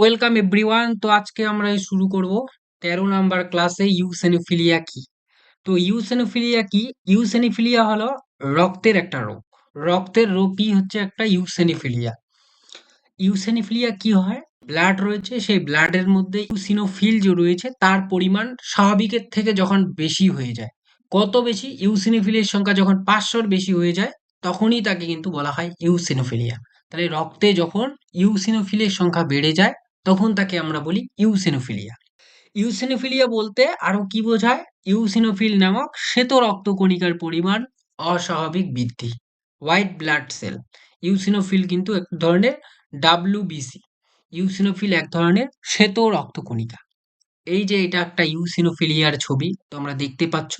Welcome everyone. তো আজকে আমরা শুরু করব তেরো নাম্বার ক্লাসে ইউসেনোফিলিয়া কি? তো ইউসেনোফিলিয়া কি? ইউসেনোফিলিয়া হলো রক্তের একটা রোগ। রক্তের রোগই হচ্ছে একটা ইউসেনোফিলিয়া। ইউসেনোফিলিয়া কি হয়? ব্লাড রয়েছে, সেই ব্লাডের মধ্যে ইউসিনোফিল যে রয়েছে, তার পরিমাণ স্বাভাবিকের থেকে যখন বেশি হয়ে যায়, কত বেশি? ইউসিনোফিলের সংখ্যা যখন পাঁচশোর বেশি হয়ে যায়, তখনই তাকে কিন্তু বলা হয় ইউসিনোফিলিয়া। তাহলে রক্তে যখন ইউসিনোফিলের সংখ্যা বেড়ে যায় তখন তাকে আমরা বলি ইউসিনোফিলিয়া। ইউসিনোফিলিয়া বলতে আরও কি বোঝায়? ইউসিনোফিল নামক শ্বেত রক্তকণিকার পরিমাণ অস্বাভাবিক বৃদ্ধি, হোয়াইট ব্লাড সেল। ইউসিনোফিল কিন্তু এক ধরনের ডাব্লিউবিসি ইউসিনোফিল এক ধরনের শ্বেত রক্তকণিকা। এই যে এটা একটা ইউসিনোফিলিয়ার ছবি, তোমরা দেখতে পাচ্ছ।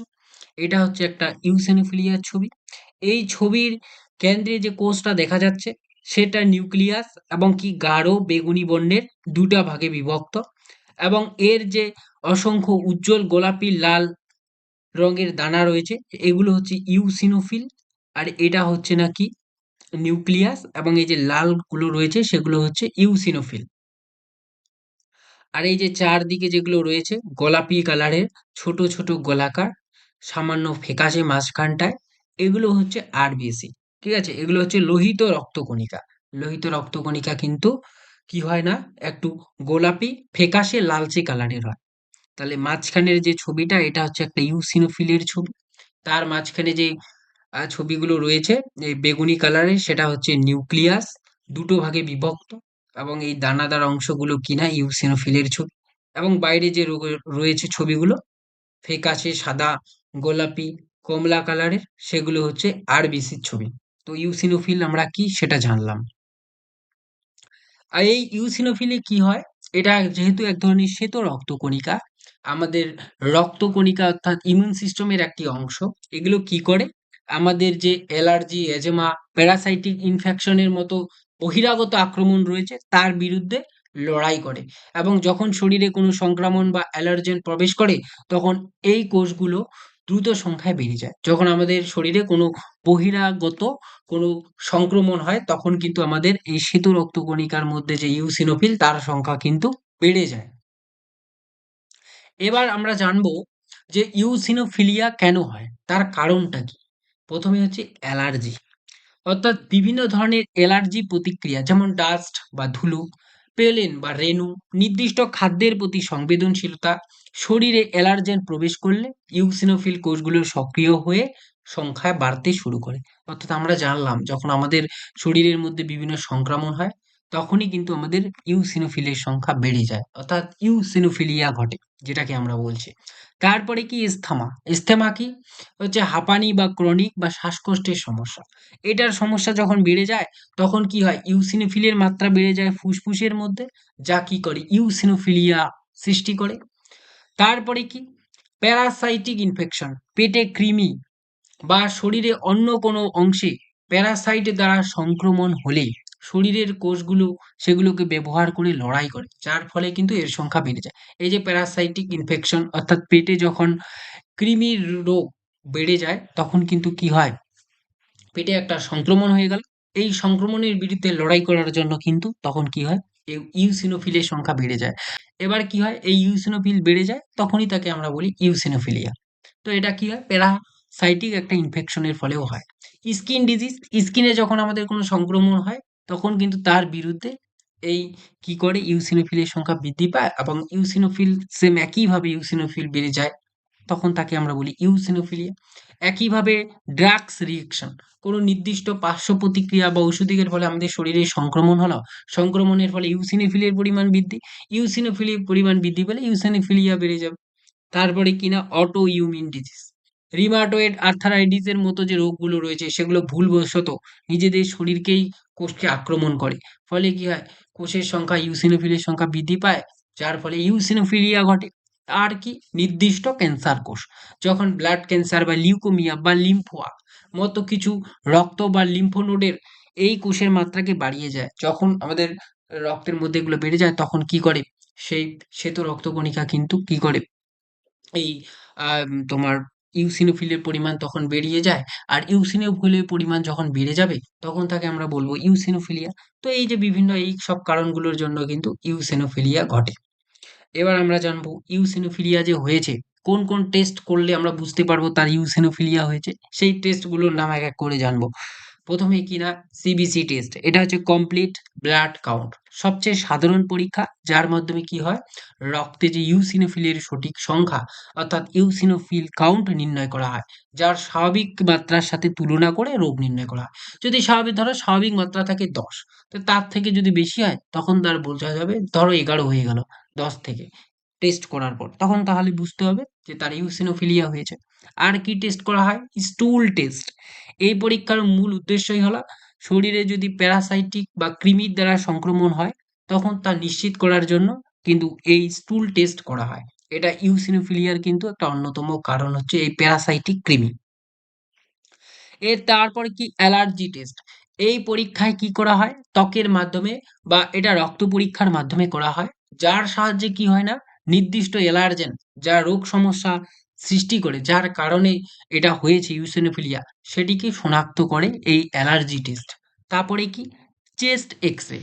এটা হচ্ছে একটা ইউসিনোফিলিয়ার ছবি। এই ছবির কেন্দ্রে যে কোষটা দেখা যাচ্ছে সেটা নিউক্লিয়াস এবং কি গাঢ় বেগুনি বর্ণের দুটা ভাগে বিভক্ত এবং এর যে অসংখ্য উজ্জ্বল গোলাপি লাল রঙের দানা রয়েছে, এগুলো হচ্ছে ইউসিনোফিল আর এটা হচ্ছে নাকি নিউক্লিয়াস এবং এই যে লালগুলো রয়েছে সেগুলো হচ্ছে ইউসিনোফিল। আর এই যে চারদিকে যেগুলো রয়েছে গোলাপি কালারের ছোট ছোট গোলাকার, সামান্য ফেকাশে মাঝখানটায়, এগুলো হচ্ছে আরবিসি ঠিক আছে? এগুলো হচ্ছে লোহিত রক্তকণিকা। লোহিত রক্তকণিকা কিন্তু কি হয় না? একটু গোলাপি ফেকাশে লালচে কালারের হয়। তাহলে মাঝখানের যে ছবিটা, এটা হচ্ছে একটা ইউসিনোফিলের ছবি। তার মাঝখানে যে ছবিগুলো রয়েছে, এই বেগুনি কালারের, সেটা হচ্ছে নিউক্লিয়াস, দুটো ভাগে বিভক্ত এবং এই দানাদার অংশগুলো কিনা ইউসিনোফিলের ছবি। এবং বাইরে যে রয়েছে ছবিগুলো ফেকাশে সাদা, গোলাপি, কমলা কালারের, সেগুলো হচ্ছে আরবিসির ছবি। তো ইউসিনোফিল আমরা কি সেটা জানলাম। আর এই ইউসিনোফিলে কি হয়? এটা যেহেতু এক ধরনের শ্বেত রক্তকণিকা, আমাদের রক্তকণিকা অর্থাৎ ইমিউন সিস্টেমের একটি অংশ, এগুলো কি করে? আমাদের যে অ্যালার্জি এজেমা প্যারাসাইটিক ইনফেকশনের মতো বহিরাগত আক্রমণ রয়েছে, তার বিরুদ্ধে লড়াই করে। এবং যখন শরীরে কোনো সংক্রমণ বা অ্যালার্জেন প্রবেশ করে, তখন এই কোষগুলো দ্রুত সংখ্যায় বেড়ে যায়। যখন আমাদের শরীরে কোনো বহিরাগত কোনো সংক্রমণ হয়, তখন কিন্তু আমাদের এই শ্বেত রক্তকণিকার মধ্যে যে ইউসিনোফিল তার সংখ্যা কিন্তু বেড়ে যায়। এবার আমরা জানব যে ইউসিনোফিলিয়া কেন হয়? তার কারণটা কি? প্রথমে হচ্ছে অ্যালার্জি। অর্থাৎ বিভিন্ন ধরনের অ্যালার্জি প্রতিক্রিয়া, যেমন ডাস্ট বা ধুলো, পেলেন বা রেণু, নির্দিষ্ট খাদ্যের প্রতি সংবেদনশীলতা শরীরে অ্যালার্জেন প্রবেশ করলে ইউসিনোফিল কোষগুলো সক্রিয় হয়ে সংখ্যায় বাড়তে শুরু করে। অর্থাৎ আমরা জানলাম, যখন আমাদের শরীরের মধ্যে বিভিন্ন সংক্রমণ হয়, তখনই কিন্তু আমাদের ইউসিনোফিলের সংখ্যা বেড়ে যায়। অর্থাৎ ইউসিনোফিলিয়া ঘটে, যেটাকে আমরা বলছি। তারপরে কি ইস্থেমা ইস্থেমা কি? হচ্ছে হাঁপানি বা ক্রনিক বা শ্বাসকষ্টের সমস্যা। এটার সমস্যা যখন বেড়ে যায়, তখন কি হয়? ইউসিনোফিলের মাত্রা বেড়ে যায় ফুসফুসের মধ্যে, যা কি করে? ইউসিনোফিলিয়া সৃষ্টি করে। তারপরে কি? প্যারাসাইটিক ইনফেকশন, পেটে কৃমি বা শরীরে অন্য কোনো অংশে প্যারাসাইট দ্বারা সংক্রমণ হলে শরীরের কোষগুলো সেগুলোকে ব্যবহার করে লড়াই করে, যার ফলে কিন্তু এর সংখ্যা বেড়ে যায়। এই যে প্যারাসাইটিক ইনফেকশন, অর্থাৎ পেটে যখন কৃমির রোগ বেড়ে যায়, তখন কিন্তু কি হয়? পেটে একটা সংক্রমণ হয়ে গেল। এই সংক্রমণের বিরুদ্ধে লড়াই করার জন্য কিন্তু তখন কি হয়? ইউসিনোফিলের সংখ্যা বেড়ে যায়। এবার কি হয়? এই ইউসিনোফিল বেড়ে যায়, তখনই তাকে আমরা বলি ইউসিনোফিলিয়া তো এটা কি হয়? প্যারাসাইটিক একটা ইনফেকশনের ফলেও হয়। স্কিন ডিজিজ স্কিনে যখন আমাদের কোনো সংক্রমণ হয়, তখন কিন্তু তার বিরুদ্ধে এই কি করে? ইউসিনোফিলের সংখ্যা বৃদ্ধি পায় এবং ইউসিনোফিল সেম একইভাবে ইউসিনোফিল বেড়ে যায়। তখন তাকে আমরা বলি ইউসিনোফিলিয়া। একইভাবে ড্রাগস রিয়েকশন, কোনো নির্দিষ্ট পার্শ্ব প্রতিক্রিয়া বা ওষুধের ফলে আমাদের শরীরে সংক্রমণ হলো, সংক্রমণের ফলে ইউসিনোফিলের পরিমাণ বৃদ্ধি। ইউসিনোফিলের পরিমাণ বৃদ্ধি পেলে ইউসিনোফিলিয়া বেড়ে যাবে। তারপরে কিনা অটো ইউমিন ডিজিজ। রিমাটোয়েড আর্থারাইটিসের মতো যে রোগগুলো রয়েছে, সেগুলো ভুলবশত নিজেদের শরীরকেই কোষকে আক্রমণ করে। ফলে কি হয়? কোষের সংখ্যা, ইউসিনোফিলের সংখ্যা বৃদ্ধি পায়, যার ফলে ইউসিনোফিলিয়া ঘটে। আর কি? নির্দিষ্ট ক্যান্সার কোষ। যখন ব্লাড ক্যান্সার বা লিউকোমিয়া বা লিম্ফোয়া মতো কিছু রক্ত বা লিম্ফোনোডের এই কোষের মাত্রাকে বাড়িয়ে যায়, যখন আমাদের রক্তের মধ্যে এগুলো বেড়ে যায়, তখন কি করে? সেই শ্বেত রক্তকণিকা কিন্তু কি করে? এই তোমার ইউসিনোফিলের পরিমাণ তখন বেরিয়ে যায়, আর ইউসিনোফিলের পরিমাণ যখন বেড়ে যাবে, তখন তাকে আমরা বলব ইউসিনোফিলিয়া তো এই যে বিভিন্ন এই সব কারণগুলোর জন্য কিন্তু ইউসিনোফিলিয়া ঘটে। এবার আমরা জানব ইউসিনোফিলিয়া যে হয়েছে, কোন কোন টেস্ট করলে আমরা বুঝতে পারব তার ইউসিনোফিলিয়া হয়েছে? সেই টেস্টগুলোর নাম এক এক করে জানব। প্রথমে কিনা সিবিসি টেস্ট এটা হচ্ছে কমপ্লিট ব্লাড কাউন্ট সবচেয়ে সাধারণ পরীক্ষা, যার মাধ্যমে কি হয়? রক্তে যে ইউসিনোফিলের সঠিক সংখ্যা, অর্থাৎ ইউসিনোফিল কাউন্ট নির্ণয় করা হয়, যার স্বাভাবিক মাত্রার সাথে তুলনা করে রোগ নির্ণয় করা হয়। যদি স্বাভাবিক, ধরো স্বাভাবিক মাত্রা থাকে দশ, তো তার থেকে যদি বেশি হয়, তখন তার বোঝা যাবে ধরো এগারো হয়ে গেল। দশ থেকে টেস্ট করার পর। তখন তাহলে বুঝতে হবে যে তার ইউসিনোফিলিয়া হয়েছে। আর কি টেস্ট করা হয়? স্টুল টেস্ট এই পরীক্ষার মূল উদ্দেশ্যই হলো শরীরে যদি প্যারাসাইটিক বা কৃমির দ্বারা সংক্রমণ হয়, তখন তা নিশ্চিত করার জন্য কিন্তু এই স্টুল টেস্ট করা হয়। এটা ইউসিনোফিলিয়ার কিন্তু একটা অন্যতম কারণ হচ্ছে এই প্যারাসাইটিক কৃমি। এর তারপর কি? অ্যালার্জি টেস্ট এই পরীক্ষায় কি করা হয়? ত্বকের মাধ্যমে বা এটা রক্ত পরীক্ষার মাধ্যমে করা হয়। যার সাহায্যে কি হয় না? নির্দিষ্ট অ্যালার্জেন যা রোগ সমস্যা সৃষ্টি করে, যার কারণে এটা হয়েছে ইউসেনোফিলিয়া, সেটিকে শনাক্ত করে এই অ্যালার্জি টেস্ট। তারপরে কি? Chest X ray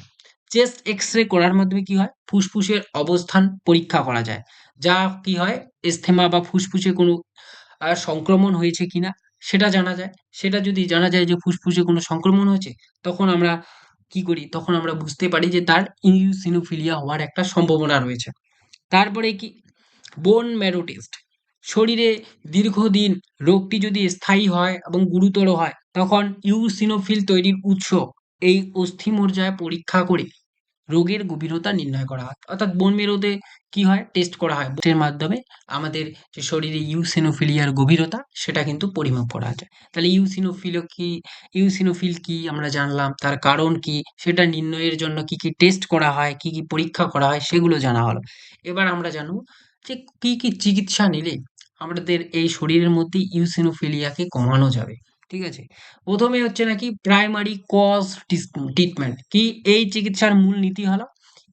chest X ray করার মাধ্যমে কি হয়? ফুসফুসের অবস্থান পরীক্ষা করা যায়। যা কি হয়? এস্থেমা বা ফুসফুসে কোনো সংক্রমণ হয়েছে কিনা? সেটা জানা যায়। সেটা যদি জানা যায় যে ফুসফুসে কোনো সংক্রমণ হয়েছে, তখন আমরা কি করি? তখন আমরা বুঝতে পারি যে তার ইউসিনোফিলিয়া হওয়ার একটা সম্ভাবনা রয়েছে। তারপরে কি? বোন ম্যারো টেস্ট শরীরে দীর্ঘদিন রোগটি যদি স্থায়ী হয় এবং গুরুতর হয়, তখন ইউসিনোফিল তৈরির উৎস এই অস্থিমজ্জায় পরীক্ষা করে রোগের গভীরতা নির্ণয় করা হয়। অর্থাৎ বোন মেরোতে কি হয়? টেস্ট করা হয়। এর মাধ্যমে আমাদের যে শরীরে ইউসিনোফিলিয়ার গভীরতা, সেটা কিন্তু পরিমাপ করা যায়। তাহলে ইউসিনোফিল কি? ইউসিনোফিল কি আমরা জানলাম। তার কারণ কি? সেটা নির্ণয়ের জন্য কি কি টেস্ট করা হয়? কি কি পরীক্ষা করা হয়? সেগুলো জানা হলো। এবার আমরা জানব যে কি কি চিকিৎসা নিলে আমাদের এই শরীরের মধ্যে ইউসিনোফিলিয়াকে কমানো যাবে। ঠিক আছে? প্রথমে হচ্ছে নাকি প্রাইমারি কজ ট্রিটমেন্ট কি এই চিকিৎসার মূল নীতি হলো?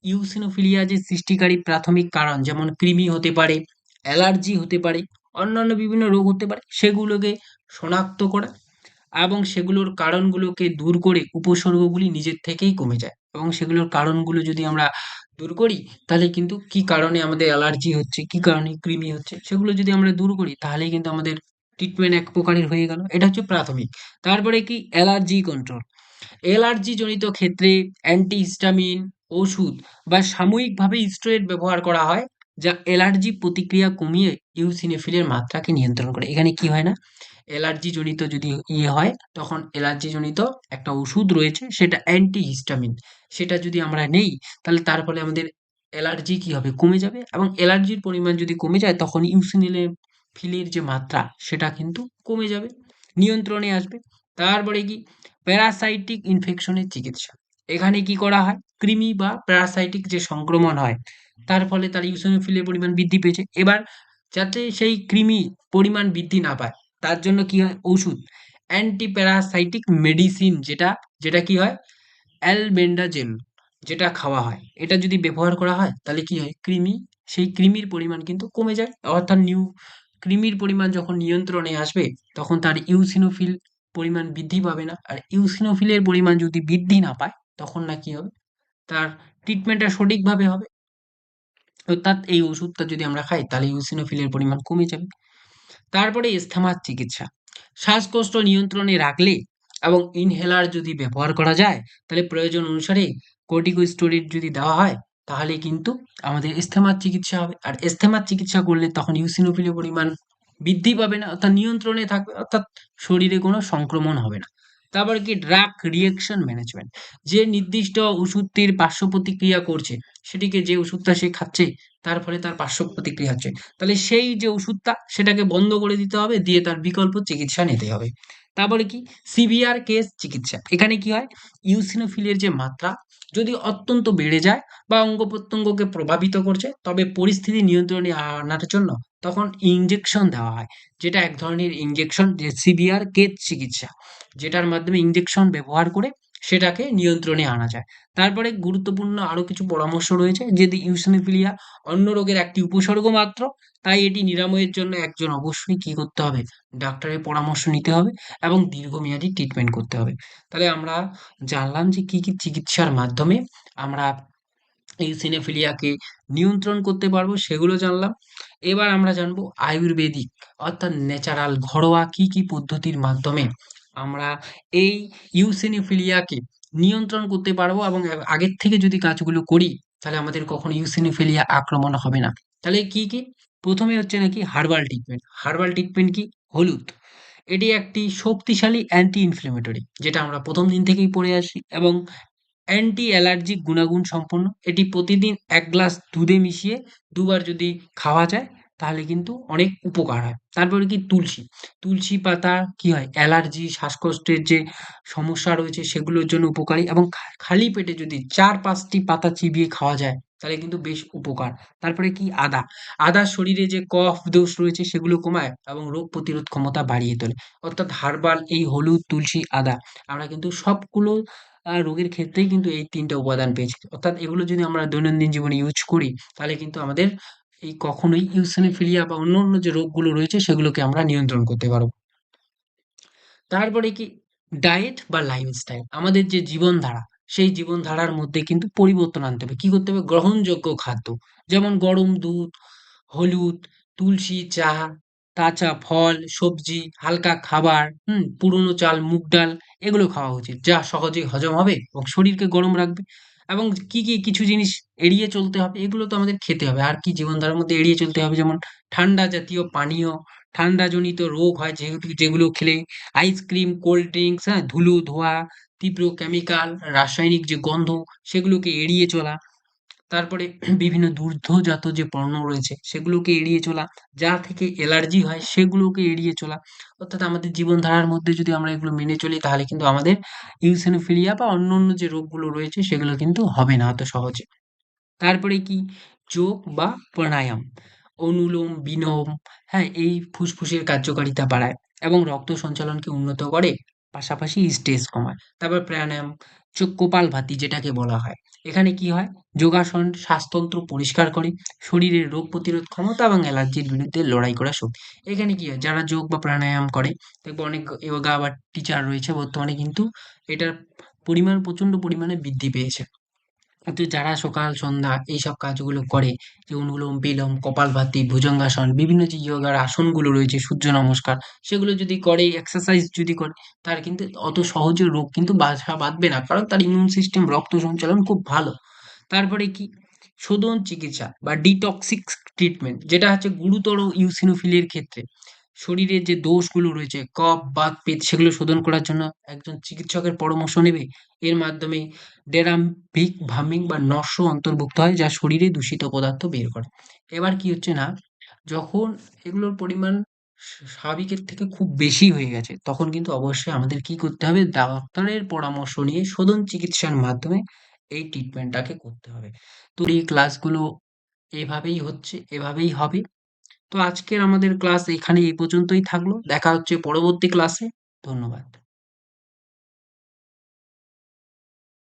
ইউসিনোফিলিয়া যে সৃষ্টিকারী প্রাথমিক কারণ, যেমন কৃমি হতে পারে, অ্যালার্জি হতে পারে, অন্যান্য বিভিন্ন রোগ হতে পারে, সেগুলোকে শনাক্ত করা এবং সেগুলোর কারণগুলোকে দূর করে উপসর্গগুলি নিজের থেকেই কমে যায়। এবং সেগুলোর কারণগুলো যদি আমরা দূর করি, তাহলে কিন্তু কি কারণে আমাদের অ্যালার্জি হচ্ছে, কি কারণে কৃমি হচ্ছে, সেগুলো যদি আমরা দূর করি, তাহলেই কিন্তু আমাদের ট্রিটমেন্ট এক প্রকারের হয়ে গেল। এটা হচ্ছে প্রাথমিক। তারপরে কি? অ্যালার্জি কন্ট্রোল অ্যালার্জি জনিত ক্ষেত্রে অ্যান্টিহিস্টামিন ওষুধ বা সাময়িকভাবে স্টেরয়েড ব্যবহার করা হয়, যা অ্যালার্জি প্রতিক্রিয়া কমিয়ে ইউসিনেফিলের মাত্রাকে নিয়ন্ত্রণ করে। এখানে কি হয় না? অ্যালার্জি জনিত যদি ইয়ে হয়, তখন অ্যালার্জি জনিত একটা ওষুধ রয়েছে, সেটা অ্যান্টিহিস্টামিন সেটা যদি আমরা নেই, তাহলে তার ফলে আমাদের অ্যালার্জি কি হবে? কমে যাবে এবং অ্যালার্জির পরিমাণ যদি কমে যায়, তখন ইউসিনিলে ফিলের যে মাত্রা, সেটা কিন্তু কমে যাবে, নিয়ন্ত্রণে আসবে। তারপরে কি? প্যারাসাইটিক ইনফেকশনের চিকিৎসা। এখানে কি করা হয়? কৃমি বা প্যারাসাইটিক যে সংক্রমণ হয়, তার ফলে তার ইউসিনোফিলের পরিমাণ বৃদ্ধি পেয়েছে। এবার যাতে সেই কৃমি পরিমাণ বৃদ্ধি না পায়, তার জন্য কি হয়? ওষুধ অ্যান্টি প্যারাসাইটিক মেডিসিন যেটা যেটা কি হয়? অ্যালবেন্ডাজেল যেটা খাওয়া হয়। এটা যদি ব্যবহার করা হয়, তাহলে কি হয়? কৃমি, সেই কৃমির পরিমাণ কিন্তু কমে যায়। অর্থাৎ নিউ কৃমির পরিমাণ যখন নিয়ন্ত্রণে আসবে, তখন তার ইউসিনোফিল পরিমাণ বৃদ্ধি পাবে না। আর ইউসিনোফিলের পরিমাণ যদি বৃদ্ধি না পায়, তখন না কি হবে? তার ট্রিটমেন্টটা সঠিকভাবে হবে। অর্থাৎ এই ওষুধটা যদি আমরা খাই, তাহলে ইউসিনোফিলের পরিমাণ কমে যাবে। তারপরে ইস্থেমার চিকিৎসা। শ্বাসকষ্ট নিয়ন্ত্রণে রাখলে এবং ইনহেলার যদি ব্যবহার করা যায়, তাহলে প্রয়োজন অনুসারে কর্টিকোস্টেরয়েড যদি দেওয়া হয় তাহলে কিন্তু আমাদের ইস্তেমার চিকিৎসা হবে। আর ইস্তেমার চিকিৎসা করলে তখন ইউসিনোফিলের পরিমাণ বৃদ্ধি পাবে না, অর্থাৎ নিয়ন্ত্রণে থাকবে, অর্থাৎ শরীরে কোনো সংক্রমণ হবে না। তারপর কি? ড্রাগ রিয়েকশন ম্যানেজমেন্ট যে নির্দিষ্ট ওষুধটির পার্শ্ব প্রতিক্রিয়া করছে সেটিকে যে ওষুধটা সে খাচ্ছে, তার ফলে তার পার্শ্ব প্রতিক্রিয়া হচ্ছে। তাহলে সেই যে ওষুধটা, সেটাকে বন্ধ করে দিতে হবে, দিয়ে তার বিকল্প চিকিৎসা নিতে হবে। তারপরে কি? সিভিয়ার কেস চিকিৎসা। এখানে কি হয়? ইউসিনোফিলের যে মাত্রা, যদি অত্যন্ত বেড়ে যায় বা অঙ্গ প্রত্যঙ্গকে প্রভাবিত করছে, তবে পরিস্থিতি নিয়ন্ত্রণে আনার জন্য তখন ইঞ্জেকশন দেওয়া হয়, যেটা এক ধরনের ইঞ্জেকশন যে সিভিয়ার কেস চিকিৎসা, যেটার মাধ্যমে ইঞ্জেকশন ব্যবহার করে সেটাকে নিয়ন্ত্রণে আনা যায়। তারপরে গুরুত্বপূর্ণ আরও কিছু পরামর্শ রয়েছে, যদি ইউসিনোফিলিয়া অন্য রোগের একটি উপসর্গ মাত্র, তাই এটি নিরাময়ের জন্য একজন অবশ্যই কি করতে হবে? ডাক্তারের পরামর্শ নিতে হবে এবং দীর্ঘমেয়াদী ট্রিটমেন্ট করতে হবে। তাহলে আমরা জানলাম যে কি কি চিকিৎসার মাধ্যমে আমরা ইউসিনোফিলিয়াকে নিয়ন্ত্রণ করতে পারব, সেগুলো জানলাম। এবার আমরা জানব আয়ুর্বেদিক অর্থাৎ ন্যাচারাল ঘরোয়া কি কি পদ্ধতির মাধ্যমে আমরা এই ইউসিনোফিলিয়াকে নিয়ন্ত্রণ করতে পারব এবং আগের থেকে যদি কাজগুলো করি, তাহলে আমাদের কখনো ইউসিনোফিলিয়া আক্রমণ হবে না। তাহলে কি কি? প্রথমে হচ্ছে নাকি হার্বাল ট্রিটমেন্ট হার্বাল ট্রিটমেন্ট কি? হলুদ। এটি একটি শক্তিশালী অ্যান্টি ইনফ্লেমেটরি যেটা আমরা প্রথম দিন থেকেই পড়ে আসি এবং অ্যান্টি অ্যালার্জিক গুণাগুণ সম্পন্ন। এটি প্রতিদিন এক গ্লাস দুধে মিশিয়ে দুবার যদি খাওয়া যায় তাহলে কিন্তু অনেক উপকার হয়। তারপরে কি তুলসী। তুলসী পাতা কি হয়? অ্যালার্জি, শ্বাসকষ্টের যে সমস্যা রয়েছে সেগুলোর জন্য উপকারী এবং খালি পেটে যদি চার পাঁচটি পাতা চিবিয়ে খাওয়া যায়, তাহলে কিন্তু বেশ উপকার। তারপরে কি আদা। আদা শরীরে যে কফ দোষ রয়েছে সেগুলো কমায় এবং রোগ প্রতিরোধ ক্ষমতা বাড়িয়ে তোলে। অর্থাৎ হার্বাল, এই হলুদ, তুলসী, আদা আমরা কিন্তু সবগুলো রোগের ক্ষেত্রেই কিন্তু এই তিনটা উপাদান পেয়েছি। অর্থাৎ এগুলো যদি আমরা দৈনন্দিন জীবনে ইউজ করি, তাহলে কিন্তু আমাদের এই কখনোই ইউসিনোফিলিয়া বা অন্য অন্য যে রোগগুলো রয়েছে সেগুলোকে আমরা নিয়ন্ত্রণ করতে পারব। তারপরে কি? ডায়েট বা লাইফস্টাইল আমাদের যে জীবনধারা, সেই জীবনধারার মধ্যে কিন্তু পরিবর্তন আনতে হবে। কি করতে হবে? গ্রহণযোগ্য খাদ্য, যেমন গরম দুধ, হলুদ, তুলসী চা, কাঁচা ফল, সবজি, হালকা খাবার, হুম, পুরনো চাল, মুগ ডাল, এগুলো খাওয়া উচিত। যা সহজেই হজম হবে এবং শরীরকে গরম রাখবে। এবং কি কি কিছু জিনিস এড়িয়ে চলতে হবে, এগুলো তো আমাদের খেতে হবে। আর কি জীবনধারার মধ্যে এড়িয়ে চলতে হবে? যেমন ঠান্ডা জাতীয় পানীয় ঠান্ডা জনিত রোগ হয় যেহেতু, যেগুলো খেলে আইসক্রিম, কোল্ড ড্রিঙ্কস হ্যাঁ ধুলো, ধোয়া, তীব্র কেমিক্যাল রাসায়নিক যে গন্ধ, সেগুলোকে এড়িয়ে চলা। তারপরে বিভিন্ন দুগ্ধজাত যে পণ্য রয়েছে, সেগুলোকে এড়িয়ে চলা, যা থেকে অ্যালার্জি হয় সেগুলোকে এড়িয়ে চলা, অর্থাৎ আমাদের জীবনধারার মধ্যে যদি আমরা এগুলো মেনে চলি, তাহলে কিন্তু আমাদের ইউসিনোফিলিয়া বা অন্য অন্য যে রোগগুলো রয়েছে, সেগুলো কিন্তু হবে না অত সহজে। তারপরে কি? যোগ বা প্রাণায়াম, অনুলোম, বিলোম হ্যাঁ এই ফুসফুসের কার্যকারিতা বাড়ায় এবং রক্ত সঞ্চালনকে উন্নত করে, পাশাপাশি স্ট্রেস কমায়। তারপর প্রাণায়াম চোখ কপালভাতি যেটাকে বলা হয়। এখানে কি হয়? যোগাসন, শ্বাসতন্ত্র পরিষ্কার করে, শরীরের রোগ প্রতিরোধ ক্ষমতা এবং অ্যালার্জির বিরুদ্ধে লড়াই করা শক্তি। এখানে কি হয়? যারা যোগ বা প্রাণায়াম করে, দেখব অনেক যোগা বা টিচার রয়েছে, বর্তমানে কিন্তু এটার পরিমাণ প্রচণ্ড পরিমাণে বৃদ্ধি পেয়েছে। কিন্তু যারা সকাল, সন্ধ্যা এইসব কাজগুলো করে, যে অনুলোম, বিলোম, কপালভাতি, ভুজঙ্গাসন, বিভিন্ন যে যোগার আসনগুলো রয়েছে, সূর্য নমস্কার, সেগুলো যদি করে এক্সারসাইজ যদি করে, তার কিন্তু অত সহজে রোগ কিন্তু বাসা বাঁধবে না, কারণ তার ইমিউন সিস্টেম রক্ত সঞ্চালন খুব ভালো। তারপরে কি? শোধন চিকিৎসা বা ডিটক্সিক ট্রিটমেন্ট যেটা হচ্ছে গুরুতর ইউসিনোফিলির ক্ষেত্রে। শরীরের যে দোষগুলো রয়েছে, কফ বাত পেট সেগুলো শোধন করার জন্য একজন চিকিৎসকের পরামর্শ নেবে। এর মাধ্যমে ডেরাম্ভিক ভামিং বা নস্য অন্তর্ভুক্ত হয়, যা শরীরে দূষিত পদার্থ বের করে। এবার কি হচ্ছে না, যখন এগুলোর পরিমাণ স্বাভাবিকের থেকে খুব বেশি হয়ে গেছে, তখন কিন্তু অবশ্যই আমাদের কি করতে হবে, ডাক্তারের পরামর্শ নিয়ে শোধন চিকিৎসার মাধ্যমে এই ট্রিটমেন্টটাকে করতে হবে। তো এই ক্লাসগুলো এভাবেই হচ্ছে, এভাবেই হবে। তো আজকের আমাদের ক্লাস এখানে এই পর্যন্তই থাকল। দেখা হচ্ছে পরবর্তী ক্লাসে ধন্যবাদ।